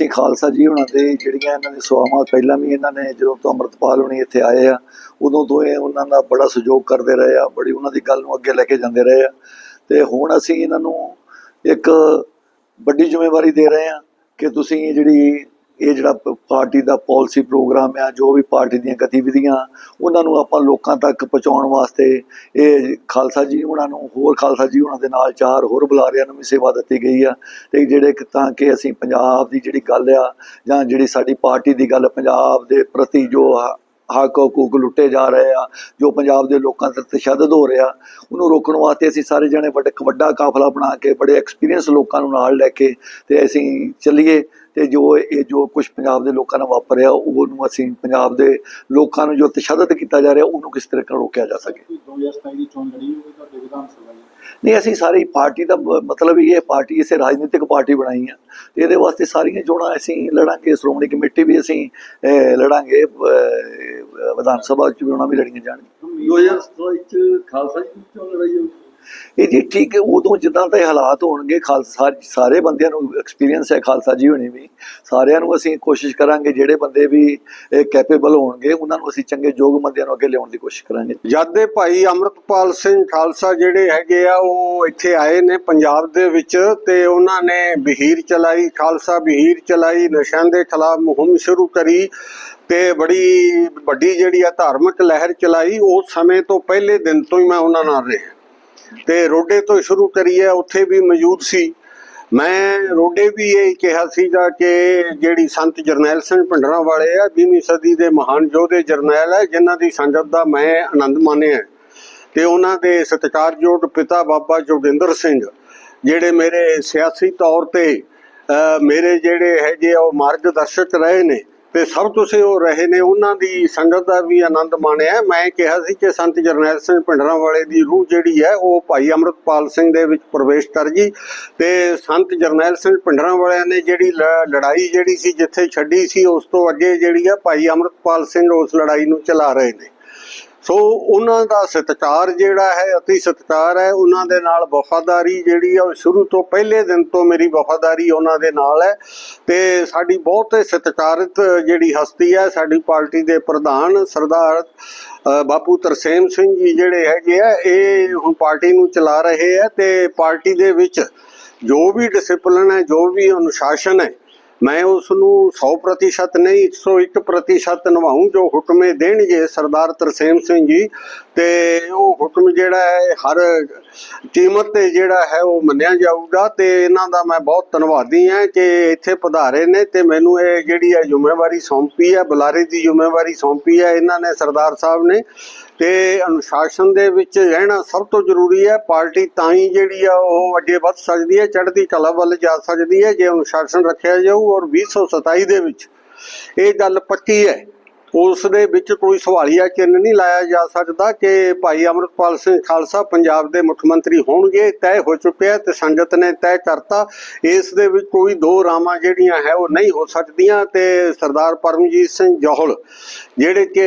ਅਸੀਂ ਖਾਲਸਾ ਜੀ ਉਹਨਾਂ ਦੇ ਜਿਹੜੀਆਂ ਇਹਨਾਂ ਦੇ ਸੇਵਾਵਾਂ ਪਹਿਲਾਂ ਵੀ ਇਹਨਾਂ ਨੇ ਜਦੋਂ ਤੋਂ ਅੰਮ੍ਰਿਤਪਾਲ ਹੋਣੀ ਇੱਥੇ ਆਏ ਆ, ਉਦੋਂ ਤੋਂ ਇਹ ਉਹਨਾਂ ਦਾ ਬੜਾ ਸਹਿਯੋਗ ਕਰਦੇ ਰਹੇ ਆ, ਬੜੀ ਉਹਨਾਂ ਦੀ ਗੱਲ ਨੂੰ ਅੱਗੇ ਲੈ ਕੇ ਜਾਂਦੇ ਰਹੇ ਆ। ਤੇ ਹੁਣ ਅਸੀਂ ਇਹਨਾਂ ਨੂੰ ਇੱਕ ਵੱਡੀ ਜ਼ਿੰਮੇਵਾਰੀ ਦੇ ਰਹੇ ਆ ਕਿ ਤੁਸੀਂ ਜਿਹੜੀ ਇਹ ਜਿਹੜਾ ਪ- ਪਾਰਟੀ ਦਾ ਪਾਲਿਸੀ ਪ੍ਰੋਗਰਾਮ ਆ, ਜੋ ਵੀ ਪਾਰਟੀ ਦੀਆਂ ਗਤੀਵਿਧੀਆਂ, ਉਹਨਾਂ ਨੂੰ ਆਪਾਂ ਲੋਕਾਂ ਤੱਕ ਪਹੁੰਚਾਉਣ ਵਾਸਤੇ ਇਹ ਖਾਲਸਾ ਜੀ ਉਹਨਾਂ ਨੂੰ, ਹੋਰ ਖਾਲਸਾ ਜੀ ਉਹਨਾਂ ਦੇ ਨਾਲ ਚਾਰ ਹੋਰ ਬੁਲਾਰਿਆਂ ਨੂੰ ਵੀ ਸੇਵਾ ਦਿੱਤੀ ਗਈ ਆ। ਤੇ ਜਿਹੜੇ ਤਾਂ ਕਿ ਅਸੀਂ ਪੰਜਾਬ ਦੀ ਜਿਹੜੀ ਗੱਲ ਆ, ਜਾਂ ਜਿਹੜੀ ਸਾਡੀ ਪਾਰਟੀ ਦੀ ਗੱਲ ਪੰਜਾਬ ਦੇ ਪ੍ਰਤੀ ਜੋ ਹੱਕ ਹਕੂਕ ਲੁੱਟੇ ਜਾ ਰਹੇ ਆ, ਜੋ ਪੰਜਾਬ ਦੇ ਲੋਕਾਂ ਤੇ ਤਸ਼ੱਦਦ ਹੋ ਰਿਹਾ, ਉਹਨੂੰ ਰੋਕਣ ਵਾਸਤੇ ਅਸੀਂ ਸਾਰੇ ਜਣੇ ਵੱਡਾ ਵੱਡਾ ਕਾਫਲਾ ਬਣਾ ਕੇ, ਬੜੇ ਐਕਸਪੀਰੀਅੰਸ ਲੋਕਾਂ ਨੂੰ ਨਾਲ ਲੈ ਕੇ ਤੇ ਅਸੀਂ ਚੱਲੀਏ। ਤੇ ਜੋ ਇਹ ਜੋ ਕੁਝ ਪੰਜਾਬ ਦੇ ਲੋਕਾਂ ਨਾਲ ਵਾਪਰਿਆ ਉਹਨੂੰ ਅਸੀਂ ਪੰਜਾਬ ਦੇ ਲੋਕਾਂ ਨੂੰ ਜੋ ਤਸ਼ੱਦਦ ਕੀਤਾ ਜਾ ਰਿਹਾ ਉਹਨੂੰ ਕਿਸ ਤਰ੍ਹਾਂ ਰੋਕਿਆ ਜਾ ਸਕੇ? 2027 ਦੀ ਚੋਣ ਲੜੀ ਹੋਈ ਤੁਹਾਡੇ ਵਿਧਾਨ ਸਭਾ ਨਹੀਂ ਅਸੀਂ ਸਾਰੀ ਪਾਰਟੀ ਦਾ ਮਤਲਬ ਇਹ ਪਾਰਟੀ ਇਸੇ ਰਾਜਨੀਤਿਕ ਪਾਰਟੀ ਬਣਾਈ ਆ। ਤੇ ਇਹਦੇ ਵਾਸਤੇ ਸਾਰੀਆਂ ਚੋਣਾਂ ਅਸੀਂ ਲੜਾਂਗੇ ਸ਼੍ਰੋਮਣੀ ਕਮੇਟੀ ਵੀ ਅਸੀਂ ਲੜਾਂਗੇ ਵਿਧਾਨ ਸਭਾ ਚ ਵੀ ਉਹਨਾਂ ਵੀ ਲੜੀਆਂ ਜਾਣਗੀਆਂ। 2027 ਚ ਖਾਲਸਾ ਜੀ ਚੋਣ ਲੜਾਈ ਹੋਈ। ਇਹ ਜੀ ਠੀਕ ਹੈ, ਉਦੋਂ ਜਿੱਦਾਂ ਦੇ ਹਾਲਾਤ ਹੋਣਗੇ ਖਾਲਸਾ ਸਾਰੇ ਬੰਦਿਆਂ ਨੂੰ ਐਕਸਪੀਰੀਅੰਸ ਹੈ ਖਾਲਸਾ ਜੀ ਹੋਣੀ ਵੀ। ਸਾਰਿਆਂ ਨੂੰ ਅਸੀਂ ਕੋਸ਼ਿਸ਼ ਕਰਾਂਗੇ, ਜਿਹੜੇ ਬੰਦੇ ਵੀ ਕੈਪੇਬਲ ਹੋਣਗੇ, ਉਹਨਾਂ ਨੂੰ ਅਸੀਂ ਚੰਗੇ ਯੋਗ ਬੰਦਿਆਂ ਨੂੰ ਅੱਗੇ ਲਿਆਉਣ ਦੀ ਕੋਸ਼ਿਸ਼ ਕਰਾਂਗੇ। ਜਦ ਦੇ ਭਾਈ ਅਮਰਤਪਾਲ ਸਿੰਘ ਖਾਲਸਾ ਜਿਹੜੇ ਹੈਗੇ ਆ, ਉਹ ਇੱਥੇ ਆਏ ਨੇ ਪੰਜਾਬ ਦੇ ਵਿੱਚ ਤੇ ਉਹਨਾਂ ਨੇ ਬਹੀਰ ਚਲਾਈ, ਖਾਲਸਾ ਬਹੀਰ ਚਲਾਈ, ਨਸ਼ਿਆਂ ਦੇ ਖਿਲਾਫ ਮੁਹਿੰਮ ਸ਼ੁਰੂ ਕਰੀ ਤੇ ਬੜੀ ਵੱਡੀ ਜਿਹੜੀ ਆ ਧਾਰਮਿਕ ਲਹਿਰ ਚਲਾਈ। ਉਸ ਸਮੇਂ ਤੋਂ ਪਹਿਲੇ ਦਿਨ ਤੋਂ ਹੀ ਮੈਂ ਉਹਨਾਂ ਨਾਲ ਰਿਹਾ। ਤੇ ਰੋਡੇ ਤੋਂ ਸ਼ੁਰੂ ਕਰੀਏ, ਉੱਥੇ ਵੀ ਮੌਜੂਦ ਸੀ। ਮੈਂ ਰੋਡੇ ਵੀ ਇਹ ਕਿਹਾ ਸੀਗਾ ਕਿ ਜਿਹੜੀ ਸੰਤ ਜਰਨੈਲ ਸਿੰਘ ਭਿੰਡਰਾਂ ਵਾਲੇ ਆ 20ਵੀਂ ਸਦੀ ਦੇ ਮਹਾਨ ਯੋਧੇ ਜਰਨੈਲ ਹੈ ਜਿਨ੍ਹਾਂ ਦੀ ਸੰਗਤ ਦਾ ਮੈਂ ਆਨੰਦ ਮਾਣਿਆ ਤੇ ਉਹਨਾਂ ਦੇ ਸਤਿਕਾਰਯੋਗ ਪਿਤਾ ਬਾਬਾ ਜੋਗਿੰਦਰ ਸਿੰਘ, ਜਿਹੜੇ ਮੇਰੇ ਸਿਆਸੀ ਤੌਰ ਤੇ ਮੇਰੇ ਜਿਹੜੇ ਹੈਗੇ ਆ, ਉਹ ਮਾਰਗਦਰਸ਼ਕ ਰਹੇ ਨੇ। ਤੇ ਸਭ ਤੁਸੀਂ ਉਹ ਰਹੇ ਨੇ, ਉਹਨਾਂ ਦੀ ਸੰਗਤ ਦਾ ਵੀ ਆਨੰਦ ਮਾਣਿਆ ਮੈਂ ਕਿਹਾ ਸੀ ਕਿ ਸੰਤ ਜਰਨੈਲ ਸਿੰਘ ਭਿੰਡਰਾਂ ਵਾਲੇ ਦੀ ਰੂਹ ਜਿਹੜੀ ਹੈ, ਉਹ ਭਾਈ ਅਮਰਤਪਾਲ ਸਿੰਘ ਦੇ ਵਿੱਚ ਪ੍ਰਵੇਸ਼ ਕਰ ਗਈ। ਤੇ ਸੰਤ ਜਰਨੈਲ ਸਿੰਘ ਭਿੰਡਰਾਂ ਵਾਲਿਆਂ ਨੇ ਜਿਹੜੀ ਲ- ਲੜਾਈ ਜਿਹੜੀ ਸੀ, ਜਿੱਥੇ ਛੱਡੀ ਸੀ, ਉਸ ਤੋਂ ਅੱਗੇ ਜਿਹੜੀ ਹੈ ਭਾਈ ਅਮਰਤਪਾਲ ਸਿੰਘ ਉਸ ਲੜਾਈ ਨੂੰ ਚਲਾ ਰਹੇ ਨੇ। ਸੋ ਉਹਨਾਂ ਦਾ ਸਤਿਕਾਰ ਜਿਹੜਾ ਹੈ, ਅਤੀ ਸਤਿਕਾਰ ਹੈ, ਉਹਨਾਂ ਦੇ ਨਾਲ ਵਫਾਦਾਰੀ ਜਿਹੜੀ ਆ, ਉਹ ਸ਼ੁਰੂ ਤੋਂ ਪਹਿਲੇ ਦਿਨ ਤੋਂ ਮੇਰੀ ਵਫਾਦਾਰੀ ਉਹਨਾਂ ਦੇ ਨਾਲ ਹੈ। ਤੇ ਸਾਡੀ ਬਹੁਤ ਹੀ ਜਿਹੜੀ ਹਸਤੀ ਹੈ, ਸਾਡੀ ਪਾਰਟੀ ਦੇ ਪ੍ਰਧਾਨ ਸਰਦਾਰ ਬਾਪੂ ਤਰਸੇਮ ਸਿੰਘ ਜੀ ਜਿਹੜੇ ਹੈਗੇ ਆ, ਇਹ ਹੁਣ ਪਾਰਟੀ ਨੂੰ ਚਲਾ ਰਹੇ ਆ ਤੇ ਪਾਰਟੀ ਦੇ ਵਿੱਚ ਜੋ ਵੀ ਡਿਸਪਲਿਨ ਹੈ, ਜੋ ਵੀ ਅਨੁਸ਼ਾਸਨ ਹੈ ਮੈਂ ਉਸ ਨੂੰ 100% ਨਹੀਂ 101% ਨਿਭਾਉਂ ਜੋ ਹੁਕਮੇ ਦੇਣਗੇ ਸਰਦਾਰ ਤਰਸੇਮ ਸਿੰਘ ਜੀ। ਤੇ ਉਹ ਹੁਕਮ ਜਿਹੜਾ ਹੈ, ਹਰ ਕੀਮਤ ਤੇ ਜਿਹੜਾ ਹੈ, ਉਹ ਮੰਨਿਆ ਜਾਊਗਾ। ਤੇ ਇਹਨਾਂ ਦਾ ਮੈਂ ਬਹੁਤ ਧੰਨਵਾਦੀ ਹਾਂ ਕਿ ਇੱਥੇ ਪਧਾਰੇ ਨੇ ਤੇ ਮੈਨੂੰ ਇਹ ਜਿਹੜੀ ਹੈ ਜ਼ਿੰਮੇਵਾਰੀ ਸੌਂਪੀ ਹੈ, ਬੁਲਾਰੇ ਦੀ ਜ਼ਿੰਮੇਵਾਰੀ ਸੌਂਪੀ ਹੈ, ਇਹਨਾਂ ਨੇ ਸਰਦਾਰ ਸਾਹਿਬ ਨੇ। ਤੇ ਅਨੁਸ਼ਾਸਨ ਦੇ ਵਿੱਚ ਰਹਿਣਾ ਸਭ ਤੋਂ ਜ਼ਰੂਰੀ ਹੈ। ਪਾਰਟੀ ਤਾਂ ਹੀ ਜਿਹੜੀ ਆ, ਉਹ ਅੱਗੇ ਵੱਧ ਸਕਦੀ ਹੈ, ਚੜ੍ਹਦੀ ਕਲਾ ਵੱਲ ਜਾ ਸਕਦੀ ਹੈ, ਜੇ ਅਨੁਸ਼ਾਸਨ ਰੱਖਿਆ ਜਾਊ ਔਰ 2027 ਦੇ ਵਿੱਚ। ਇਹ ਗੱਲ ਪੱਕੀ ਹੈ। ਉਸ ਦੇ ਵਿੱਚ ਕੋਈ ਸਵਾਲੀਆ ਚਿੰਨ੍ਹ ਨਹੀਂ ਲਾਇਆ ਜਾ ਸਕਦਾ ਕਿ ਭਾਈ ਅਮਰਪਾਲ ਸਿੰਘ ਖਾਲਸਾ ਪੰਜਾਬ ਦੇ ਮੁੱਖ ਮੰਤਰੀ ਹੋਣਗੇ। ਤੈਅ ਹੋ ਚੁੱਕਿਆ ਤੇ ਸੰਗਤ ਨੇ ਤੈਅ ਕਰਤਾ। ਇਸ ਦੇ ਵਿੱਚ ਕੋਈ ਦੋ ਰਾਮਾਂ ਜਿਹੜੀਆਂ ਹੈ, ਉਹ ਨਹੀਂ ਹੋ ਸਕਦੀਆਂ। ਤੇ ਸਰਦਾਰ ਪਰਮਜੀਤ ਸਿੰਘ ਜੋਹਲ, ਜਿਹੜੇ ਕਿ